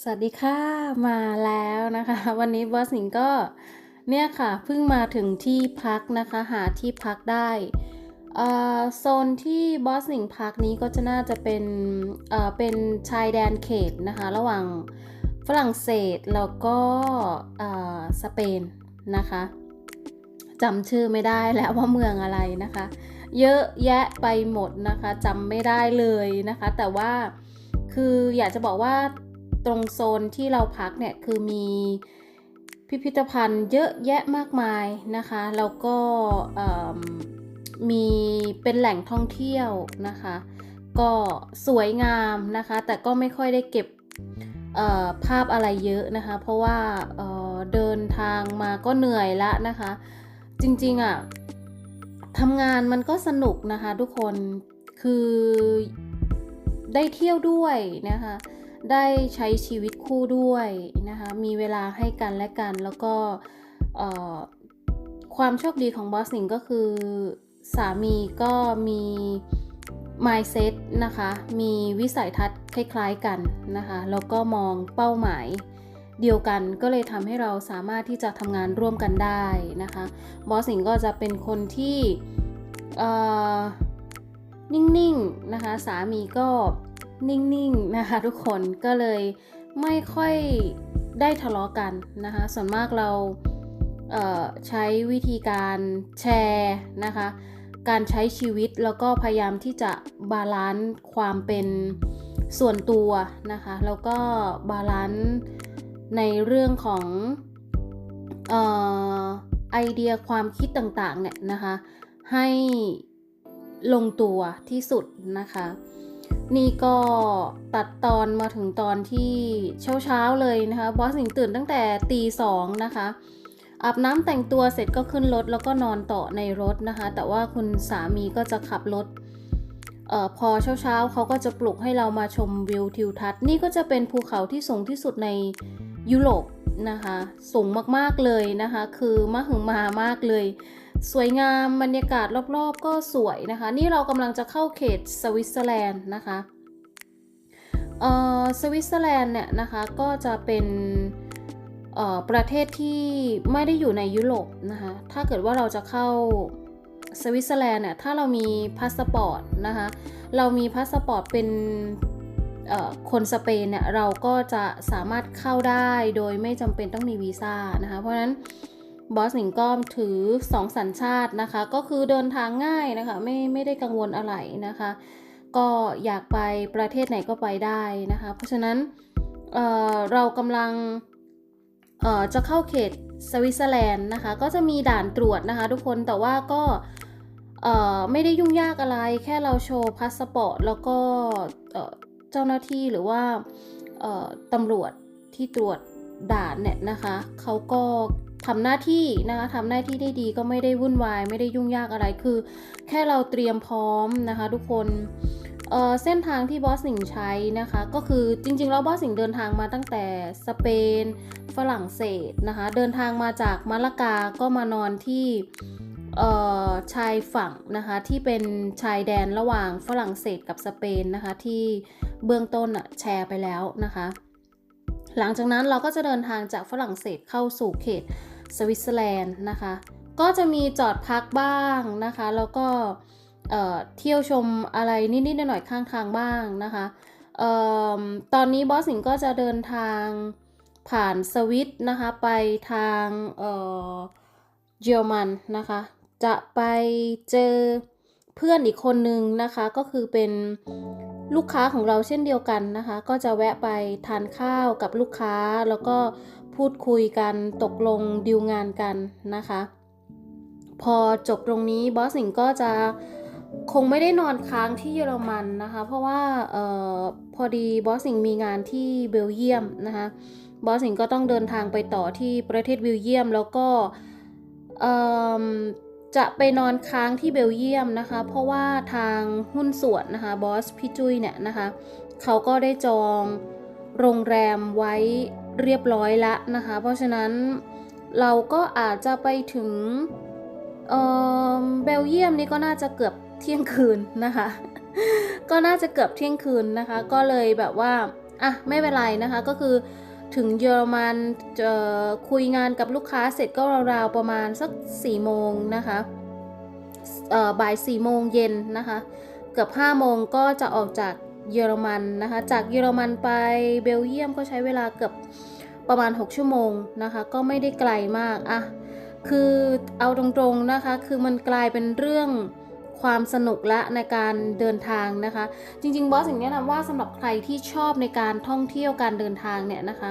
สวัสดีค่ะมาแล้วนะคะ วันนี้บอสหนิงก็เนี่ยค่ะเพิ่งมาถึงที่พักนะคะหาที่พักได้โซนที่บอสหนิงพักนี้ก็จะน่าจะเป็นเป็นชายแดนเขตนะคะ ระหว่างฝรั่งเศสแล้วก็สเปนนะคะจำชื่อไม่ได้แล้วว่าเมืองอะไรนะคะ เยอะแยะไปหมดนะคะจำไม่ได้เลยนะคะ แต่ว่าคืออยากจะบอกว่า ตรงโซนที่เราพักเนี่ยคือมีพิพิธภัณฑ์เยอะแยะมากมายนะคะ แล้วก็มีเป็นแหล่งท่องเที่ยวนะคะ ก็สวยงามนะคะ แต่ก็ไม่ค่อยได้เก็บภาพอะไรเยอะนะคะ เพราะว่าเเดินทางมาก็เหนื่อยละนะคะ จริงๆอะ่ะทำงานมันก็สนุกนะคะทุกคนคือได้เที่ยวด้วยนะคะ ได้ใช้ชีวิตคู่ด้วยนะคะมีเวลาให้กันและกันแล้วก็ความโชคดีของบอสหนิงก็คือสามีก็มี mindset นะคะ มีวิสัยทัศน์คล้ายๆกันนะคะ แล้วก็มองเป้าหมายเดียวกัน ก็เลยทำให้เราสามารถที่จะทำงานร่วมกันได้นะคะ บอสหนิงก็จะเป็นคนที่นิ่งๆนะคะ สามีก็ นิ่งๆนะคะทุกคนก็เลยไม่ค่อยได้ทะเลาะกันนะคะส่วนมากเราเใช้วิธีการแชร์นะคะการใช้ชีวิตแล้วก็พยายามที่จะบาลานซ์ความเป็นส่วนตัวนะคะแล้วก็บาลานซ์ในเรื่องของออไอเดียความคิดต่างๆเนี่ยนะคะให้ลงตัวที่สุดนะคะ นี่ก็ตัดตอนมาถึงตอนที่เช้าๆเลยนะคะ บอสหนิงตื่นตั้งแต่ตีสองนะคะ อาบน้ำแต่งตัวเสร็จก็ขึ้นรถแล้วก็นอนต่อในรถนะคะ แต่ว่าคุณสามีก็จะขับรถ ออพอเช้าๆเขาก็จะปลุกให้เรามาชมวิวทิวทัศน์นี่ก็จะเป็นภูเขาที่สูงที่สุดในยุโรปนะคะ สูงมากๆเลยนะคะ คือมหึมามากเลย สวยงามบรรยากาศรอบๆ ก็สวยนะคะ นี่เรากำลังจะเข้าเขตสวิตเซอร์แลนด์นะคะเอ่อสวิตเซอร์แลนด์เนี่ยนะคะก็จะเป็นประเทศที่ไม่ได้อยู่ในยุโรปนะคะ ถ้าเกิดว่าเราจะเข้า สวิตเซอร์แลนด์เนี่ยถ้าเรามีพาสปอร์ตนะคะเรามีพาสปอร์ตเป็นคนสเปนเนี่ยเราก็จะสามารถเข้าได้โดยไม่จำเป็นต้องมีวีซ่านะคะเพราะนั้นบอสหนิงก็ถือ 2 สัญชาตินะคะ ก็คือเดินทางง่ายนะคะ ไม่ไม่ได้กังวลอะไรนะคะ ก็อยากไปประเทศไหนก็ไปได้นะคะ เพราะฉะนั้นเออเรากำลังเออจะเข้าเขตสวิตเซอร์แลนด์นะคะ ก็จะมีด่านตรวจนะคะ ทุกคนแต่ว่าก็ ไม่ได้ยุ่งยากอะไร แค่เราโชว์พาสปอร์ตแล้วก็เเจ้าหน้าที่หรือว่าเอ่อตำรวจที่ตรวจด่านเนี่ยนะคะเขาก็ทำหน้าที่นะคะทำหน้าที่ได้ดีก็ไม่ได้วุ่นวาย ไม่ได้ยุ่งยากอะไรคือ แค่เราเตรียมพร้อมนะคะทุกคนเเส้นทางที่บอสสิงห์ใช้นะคะก็คือจริงๆแล้วบอสสิงห์เดินทางมาตั้งแต่สเปน ฝรั่งเศสนะคะเดินทางมาจากมาลากาก็มานอนที่ ชายฝั่งนะคะที่เป็นชายแดนระหว่างฝรั่งเศสกับสเปนนะคะที่เบื้องต้นแชร์ไปแล้วนะคะ หลังจากนั้นเราก็จะเดินทางจากฝรั่งเศสเข้าสู่เขตสวิตเซอร์แลนด์นะคะ ก็จะมีจอดพักบ้างนะคะ แล้วก็เที่ยวชมอะไรนิดๆหน่อยๆข้างทางบ้างนะคะออตอนนี้บอสสิงก็จะเดินทางผ่านสวิตนะคะไปทางเยอรมันนะคะ จะไปเจอเพื่อนอีกคนนึงนะคะ ก็คือเป็นลูกค้าของเราเช่นเดียวกันนะคะ ก็จะแวะไปทานข้าวกับลูกค้า แล้วก็พูดคุยกันตกลงดีลงานกันนะคะ พอจบตรงนี้บอสสิงก็จะคงไม่ได้นอนค้างที่เยอรมันนะคะ เพราะว่าเออพอดีบอสสิงมีงานที่เบลเยียมนะคะบอสสิงก็ต้องเดินทางไปต่อที่ประเทศเบลเยียม แล้วก็เออ จะไปนอนค้างที่เบลเยียมนะคะ เพราะว่าทางหุ้นส่วนนะคะบอสพี่จุ้ยเนี่ยนะคะเขาก็ได้จองโรงแรมไว้เรียบร้อยละนะคะ เพราะฉะนั้นเราก็อาจจะไปถึงเบลเยียมนี่ก็น่าจะเกือบเที่ยงคืนนะคะ ก็น่าจะเกือบเที่ยงคืนนะคะ ก็เลยแบบว่าอะไม่เป็นไรนะคะก็คือ ถึงเยอรมันจะคุยงานกับลูกค้าเสร็จก็ราวๆประมาณสัก4โมงนะคะเอ่อบ่าย4โมงเย็นนะคะเกือบ5โมงก็จะออกจากเยอรมันนะคะ จากเยอรมันไปเบลเยียมก็ใช้เวลาเกือบประมาณ 6 ชั่วโมงนะคะ ก็ไม่ได้ไกลมากอะคือเอาตรงๆนะคะ คือมันกลายเป็นเรื่อง ความสนุกละในการเดินทางนะคะ จริงๆบอสสิ่งแนะนำว่าสำหรับใครที่ชอบในการท่องเที่ยวการเดินทางเนี่ยนะคะ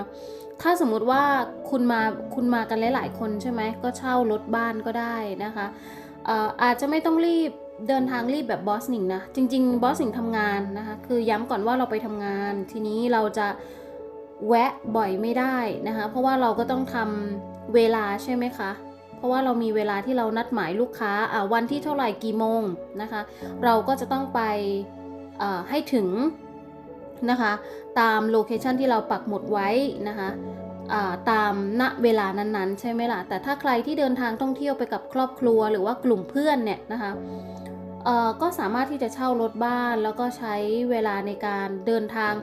ถ้าสมมุติว่าคุณมาคุณมากันหลาย ๆ คนใช่ไหมก็เช่ารถบ้านก็ได้นะคะเอ่ออาจจะไม่ต้องรีบเดินทางรีบแบบบอสหนิงนะจริง ๆ บอสหนิงทำงานนะคะคือย้ำก่อนว่าเราไปทำงาน ทีนี้เราจะแวะบ่อยไม่ได้นะคะเพราะว่าเราก็ต้องทำเวลาใช่ไหมคะเพ ราะว่าเรามีเวลาที่เรานัดหมายลูกค้าอ่าวันที่เท่าไหร่กี่โมงนะคะ เราก็จะต้องไปเอ่อให้ถึงนะคะ ตามโลเคชันที่เราปักหมุดไว้นะคะอ่าตามณเวลานั้นๆ ใช่ไหมล่ะ แต่ถ้าใครที่เดินทางท่องเที่ยวไปกับครอบครัวหรือว่ากลุ่มเพื่อนเนี่ยนะคะเอ่อก็สามารถที่จะเช่ารถบ้านแล้วก็ใช้เวลาในการเดินทาง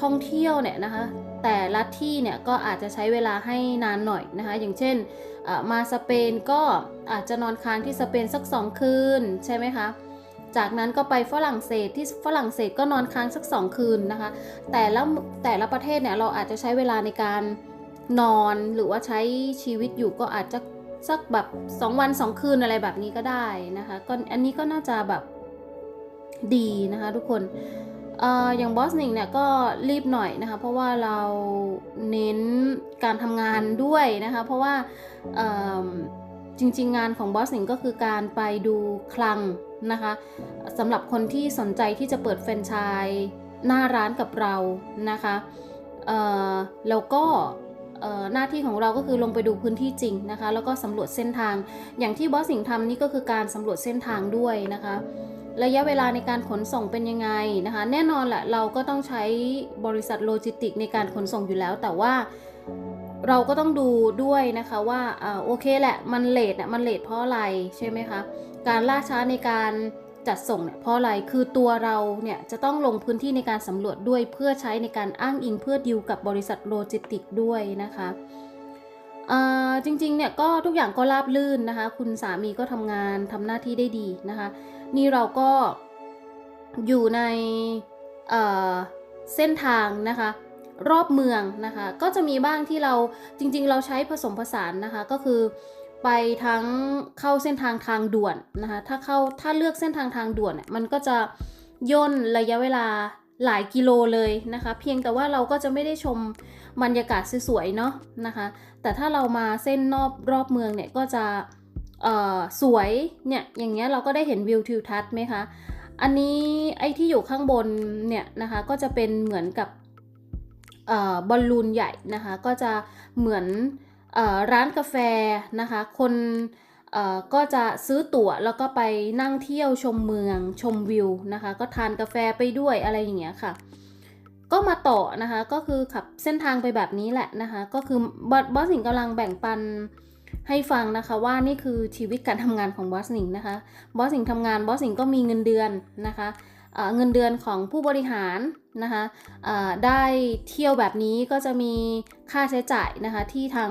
ท่องเที่ยวเนี่ยนะคะ แต่ละที่เนี่ยก็อาจจะใช้เวลาให้นานหน่อยนะคะ อย่างเช่นมาสเปนก็อาจจะนอนค้างที่สเปนสักสองคืนใช่ไหมคะจากนั้นก็ไปฝรั่งเศสที่ฝรั่งเศสก็นอนค้างสักสองคืนนะคะ แต่ละแต่ละประเทศเนี่ยเราอาจจะใช้เวลาในการนอนหรือว่าใช้ชีวิตอยู่ก็อาจจะสักแบบ 2 วัน 2 คืนอะไรแบบนี้ก็ได้นะคะก็อันนี้ก็น่าจะแบบดีนะคะทุกคน อย่างบอสนิงเนี่ยก็รีบหน่อยนะคะ เพราะว่าเราเน้นการทำงานด้วยนะคะ เพราะว่าจริง ๆ งานของบอสนิงก็คือการไปดูคลังนะคะสำหรับคนที่สนใจที่จะเปิดแฟรนไชส์หน้าร้านกับเรานะคะแล้วก็หน้าที่ของเราก็คือลงไปดูพื้นที่จริงนะคะ แล้วก็สำรวจเส้นทางอย่างที่บอสสิงทำนี่ก็คือการสำรวจเส้นทางด้วยนะคะ ระยะเวลาในการขนส่งเป็นยังไงนะคะ แน่นอนแหละเราก็ต้องใช้บริษัทโลจิสติกในการขนส่งอยู่แล้ว แต่ว่าเราก็ต้องดูด้วยนะคะว่าอ่าโอเคแหละมันเลทเนี่ยมันเลทเพราะอะไรใช่ไหมคะการล่าช้าในการจัดส่งเนี่ยเพราะอะไร คือตัวเราเนี่ยจะต้องลงพื้นที่ในการสำรวจด้วยเพื่อใช้ในการอ้างอิงเพื่อดิวกับบริษัทโลจิสติกด้วยนะคะจริงๆเนี่ยก็ทุกอย่างก็ราบลื่นนะคะ คุณสามีก็ทำงานทำหน้าที่ได้ดีนะคะ นี่เราก็อยู่ในเเส้นทางนะคะ รอบเมืองนะคะ ก็จะมีบ้างที่เราจริง ๆ เราใช้ผสมผสานนะคะก็คือไปทั้งเข้าเส้นทางทางด่วนนะคะ ถ้าเข้าถ้าเลือกเส้นทางทางด่วนเนี่ยมันก็จะย่นระยะเวลาหลายกิโลเลยนะคะ เพียงแต่ว่าเราก็จะไม่ได้ชมบรรยากาศสวยๆเนาะนะคะ แต่ถ้าเรามาเส้นนอบรอบเมืองเนี่ยก็จะ สวยเนี่ยอย่างเงี้ยเราก็ได้เห็นวิวทิวทัศน์ไหมคะอันนี้ไอ้ที่อยู่ข้างบนเนี่ยนะคะก็จะเป็นเหมือนกับออบอลลูนใหญ่นะคะก็จะเหมือนออร้านกาแฟนะคะคนก็จะซื้อตั๋วแล้วก็ไปนั่งเที่ยวชมเมืองชมวิวนะคะก็ทานกาแฟไปด้วยอะไรอย่างเงี้ยค่ะก็มาต่อนะคะก็คือขับเส้นทางไปแบบนี้แหละนะคะก็คือบอสสิงกำลังแบ่งปัน ให้ฟังนะคะว่านี่คือชีวิตการทำงานของบอสสิงห์นะคะบอสสิงห์ทำงานบอสสิงห์ก็มีเงินเดือนนะคะเเงินเดือนของผู้บริหารนะคะได้เที่ยวแบบนี้ก็จะมีค่าใช้จ่ายนะคะที่ทาง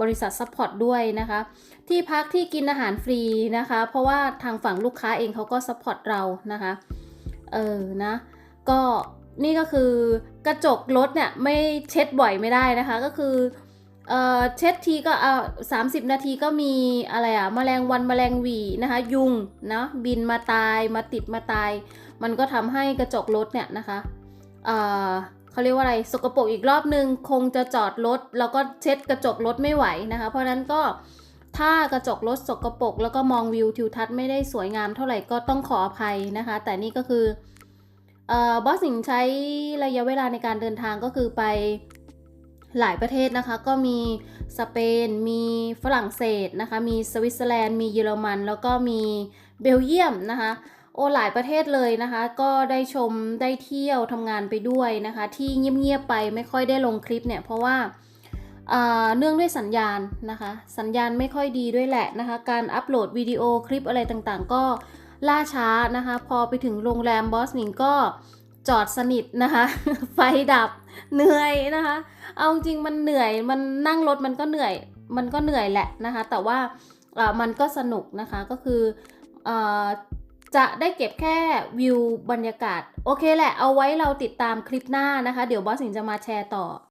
บริษัทซัพพอร์ตด้วยนะคะ ที่พักที่กินอาหารฟรีนะคะ เพราะว่าทางฝั่งลูกค้าเองเขาก็ซัพพอร์ตเรานะคะเออนะก็นี่ก็คือกระจกรถเนี่ยไม่เช็ดบ่อยไม่ได้นะคะ ก็คือ เอ่อเช็ดทีก็เอาสามสิบนาทีก็มีอะไรอะแมลงวันแมลงหวีนะคะ ยุงเนาะบินมาตายมาติดมาตาย มันก็ทำให้กระจกรถเนี่ยนะคะเอ่อเขาเรียกว่าอะไรสกปรกอีกรอบนึง คงจะจอดรถแล้วก็เช็ดกระจกรถไม่ไหวนะคะ เพราะฉะนั้นก็ถ้ากระจกรถสกปรกแล้วก็มองวิวทิวทัศน์ไม่ได้สวยงามเท่าไหร่ก็ต้องขออภัยนะคะ แต่นี่ก็คือเอ่อบอสสิงใช้ระยะเวลาในการเดินทางก็คือไป หลายประเทศนะคะก็มีสเปน มีฝรั่งเศสนะคะ มีสวิตเซอร์แลนด์ มีเยอรมัน แล้วก็มีเบลเยียมนะคะ โอ้หลายประเทศเลยนะคะ ก็ได้ชมได้เที่ยวทำงานไปด้วยนะคะ ที่เงียบๆไปไม่ค่อยได้ลงคลิปเนี่ย เพราะว่าอ่าเนื่องด้วยสัญญาณนะคะ สัญญาณไม่ค่อยดีด้วยแหละนะคะ การอัปโหลดวิดีโอคลิปอะไรต่างๆ ก็ล่าช้านะคะ พอไปถึงโรงแรมบอสนิงก็ จอดสนิทนะคะ ไฟดับเหนื่อยนะคะ เอาจริงมันเหนื่อยมันนั่งรถมันก็เหนื่อย มันก็เหนื่อยแหละนะคะ แต่ว่ามันก็สนุกนะคะก็คือเอ่อจะได้เก็บแค่วิวบรรยากาศ โอเคแหละเอาไว้เราติดตามคลิปหน้านะคะ เดี๋ยวบอสสิงจะมาแชร์ต่อ